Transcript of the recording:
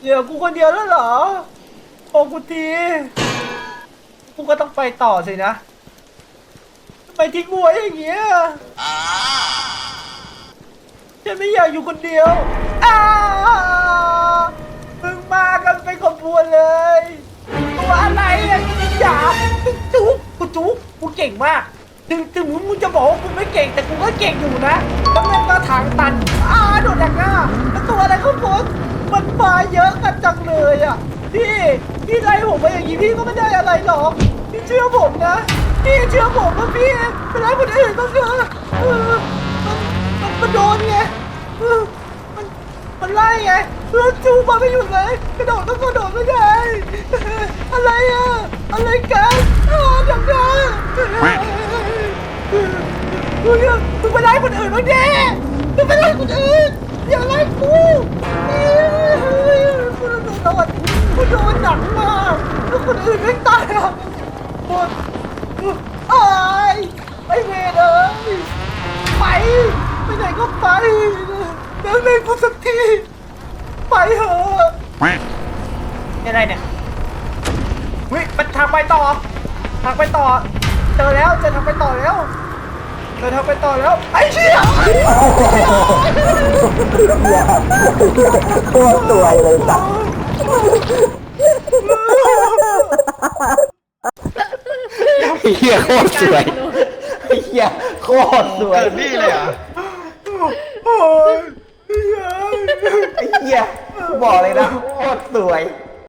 เหลือกูคนเดียวแล้วเหรอโอ้กูทีกูก็ต้องไปต่อสินะทำไมทิ้งกูไว้อย่างเงี้ยฉันไม่อยากอยู่คนเดียวอ้ามึงมากันเป็นขบวนเลย ตัวอะไรอะอย่าจุ๊กกูจุ๊กกูเก่งมาก ถึงถึงมึงจะบอกว่ากูไม่เก่งแต่กูก็เก่งอยู่นะแล้วแม่งมาถาง มาเยอะกันจังเลยอะ พี่ พี่ไล่ผมมาอย่างนี้พี่ก็ไม่ได้อะไรหรอก พี่เชื่อผมนะ พี่เชื่อผมว่าพี่ไปไล่คนอื่นก็เถอเออมันมันมันโดนไงเออมันมันไล่ไงเพื่อจูบมาไม่หยุดเลย กระโดดก็กระโดดไม่ได้อะไรอะ อะไรกันอ้าวดังดามึงมึงไปไล่คนอื่นบ้างดิมึงไปไล่คนอื่น คนอื่นไม่ตายอะหมดไอ้ายไอ้เวรเอ้ยไป ไปไหนก็ไปเดินเล่นกูสักที ไปเถอะอะไรเนี่ยเฮ้ยมันทางไปต่อ ทางไปต่อ เจอแล้วเจอทางไปต่อแล้วเจอทางไปต่อแล้ว ไอ้เชี่ยโคตรสวยเลยสัตว์ เฮียโคตรสวยไอ้เฮียโคตรสวยเกิดนี่เลยเหรอะโอ้ยไอ้เฮียกูบอกเลยนะโคตรสวย